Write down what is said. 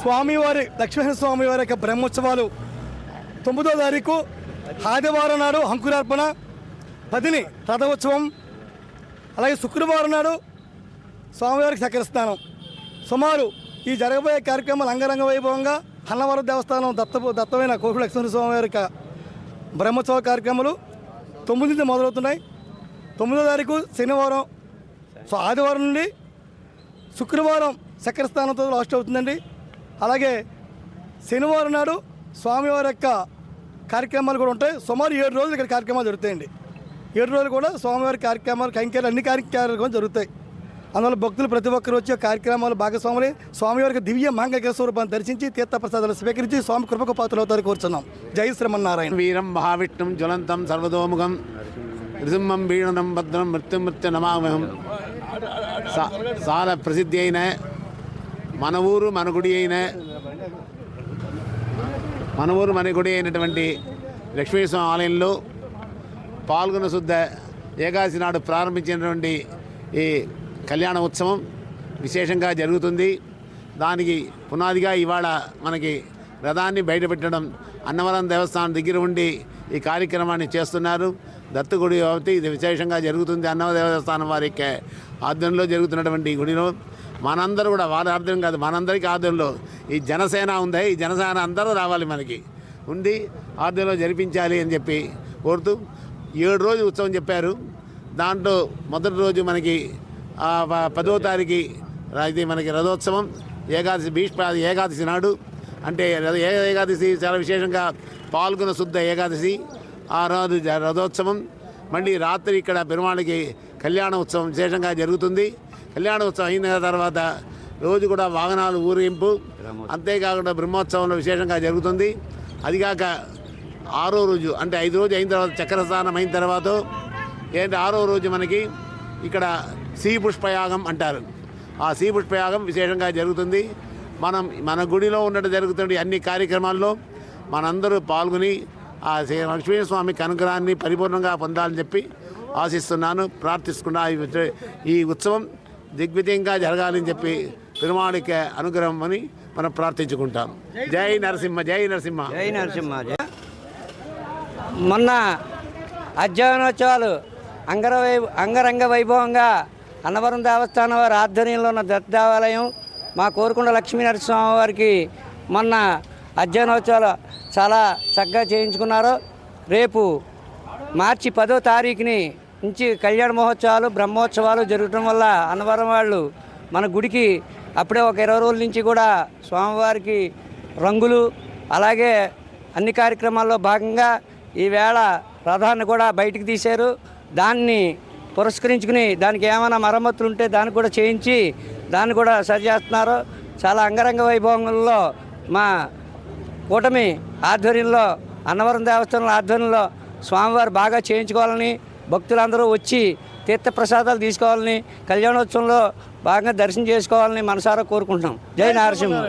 స్వామివారి లక్ష్మీనరసింహ స్వామి వారి యొక్క బ్రహ్మోత్సవాలు తొమ్మిదో తారీఖు ఆదివారం నాడు అంకురార్పణ పదిని రథోత్సవం అలాగే శుక్రవారం నాడు స్వామివారికి చక్కెర సుమారు ఈ జరగబోయే కార్యక్రమాలు అంగరంగ వైభవంగా అన్నవరం దేవస్థానం దత్త దత్తమైన కోకుల స్వామి వారి యొక్క బ్రహ్మోత్సవ కార్యక్రమాలు తొమ్మిది నుంచి మొదలవుతున్నాయి. తొమ్మిదో తారీఖు శనివారం సో ఆదివారం నుండి శుక్రవారం చక్రస్థానంతో లాస్ట్ అవుతుందండి. అలాగే శనివారం నాడు స్వామివారి యొక్క కార్యక్రమాలు కూడా ఉంటాయి. సుమారు ఏడు రోజులు ఇక్కడ కార్యక్రమాలు జరుగుతాయండి. ఏడు రోజులు కూడా స్వామివారి కార్యక్రమాలు కైంకర్యాలు అన్ని కార్యక్రమాలు జరుగుతాయి. అందువల్ల భక్తులు ప్రతి ఒక్కరు వచ్చి కార్యక్రమాలు భాగస్వాములు స్వామివారికి దివ్య మాంగళ్య స్వరూపాన్ని దర్శించి తీర్థప్రసాదాలు స్వీకరించి స్వామి కృపకు పాత్రలు అవుతారు కోరుచున్నాం. జై శ్రీమన్నారాయణ. వీరం మహావిష్ణుం జ్వలంతం సర్వదోముఖం రిసింహం వీణనం భద్రం మృత్యుమృత్యు నమామహం సా- చాలా ప్రసిద్ధి అయిన మన ఊరు మన గుడి అయిన మన ఊరు మన గుడి అయినటువంటి లక్ష్మీస్వామి ఆలయంలో పాల్గొన శుద్ధ ఏకాదశి నాడు ప్రారంభించినటువంటి ఈ కళ్యాణ ఉత్సవం విశేషంగా జరుగుతుంది. దానికి పునాదిగా ఇవాళ మనకి రథాన్ని బయటపెట్టడం అన్నవరం దేవస్థానం దగ్గర ఉండి ఈ కార్యక్రమాన్ని చేస్తున్నారు. దత్తగుడి కాబట్టి ఇది విశేషంగా జరుగుతుంది. అన్నవరం దేవస్థానం వారి యొక్క ఆధ్వర్యంలో జరుగుతున్నటువంటి గుడిలో మనందరూ కూడా వాళ్ళ ఆధ్వర్యం కాదు మనందరికీ ఆధ్వర్యంలో ఈ జనసేన ఉంది ఈ జనసేన అందరూ రావాలి మనకి. ఉండి ఆధ్వర్యంలో జరిపించాలి అని చెప్పి కోరుతూ ఏడు రోజు ఉత్సవం చెప్పారు. దాంట్లో మొదటి రోజు మనకి ప- పదో తారీఖు ఇది మనకి రథోత్సవం ఏకాదశి భీష్మ ఏకాదశి నాడు. అంటే రథ- ఏ ఏకాదశి చాలా విశేషంగా పాల్గొన శుద్ధ ఏకాదశి ఆ రోజు రథోత్సవం. మళ్ళీ రాత్రి ఇక్కడ పెరుమాళకి కళ్యాణ ఉత్సవం విశేషంగా జరుగుతుంది. కళ్యాణ ఉత్సవం అయిన తర్వాత రోజు కూడా వాహనాలు ఊరేగింపు అంతేకాకుండా బ్రహ్మోత్సవంలో విశేషంగా జరుగుతుంది. అదిగాక ఆరో రోజు అంటే ఐదు రోజు అయిన తర్వాత చక్ర స్నానం అయిన తర్వాత ఏంటి ఆరో రోజు మనకి ఇక్కడ శ్రీ పుష్పయాగం అంటారు. ఆ శ్రీ పుష్పయాగం విశేషంగా జరుగుతుంది. మనం మన గుడిలో ఉన్నట్టు జరుగుతున్న అన్ని కార్యక్రమాల్లో. మనందరూ పాల్గొని ఆ శ్రీ లక్ష్మీస్వామి అనుగ్రహాన్ని పరిపూర్ణంగా పొందాలని చెప్పి ఆశిస్తున్నాను. ప్రార్థిస్తున్నా ఈ ఉత్సవం దిగ్విజయంగా జరగాలని చెప్పి పెరుమాళిక అనుగ్రహం అని మనం ప్రార్థించుకుంటాం. జై నరసింహ జై నరసింహ. జై నరసింహ మొన్న అధ్యయనోత్సవాలు అంగరవై అంగరంగ వైభవంగా అన్నవరం దేవస్థానం వారి ఆధ్వర్యంలో ఉన్న దత్త దేవాలయం మా కోరుకుండ లక్ష్మీ నరసింహ వారికి మొన్న అధ్యయనోత్సవాలు చాలా చక్కగా చేయించుకున్నారు. రేపు మార్చి పదో తారీఖుని నుంచి కళ్యాణ మహోత్సవాలు బ్రహ్మోత్సవాలు జరగటం వల్ల అన్నవరం వాళ్ళు మన గుడికి అప్పుడే ఒక ఇరవై రోజుల నుంచి కూడా స్వామివారికి రంగులు అలాగే అన్ని కార్యక్రమాల్లో భాగంగా ఈవేళ రథాన్ని కూడా బయటికి తీశారు. దాన్ని పురస్కరించుకుని దానికి ఏమైనా మరమ్మతులు ఉంటే దాన్ని కూడా చేయించి దాన్ని కూడా సరిచేస్తున్నారు. చాలా అంగరంగ వైభవంలో మా కూటమి ఆధ్వర్యంలో అన్నవరం దేవస్థానం ఆధ్వర్యంలో స్వామివారు బాగా చేయించుకోవాలని భక్తులందరూ వచ్చి తీర్థప్రసాదాలు తీసుకోవాలని కళ్యాణోత్సవంలో బాగా దర్శనం చేసుకోవాలని మనసారా కోరుకుంటున్నాం. జై నరసింహ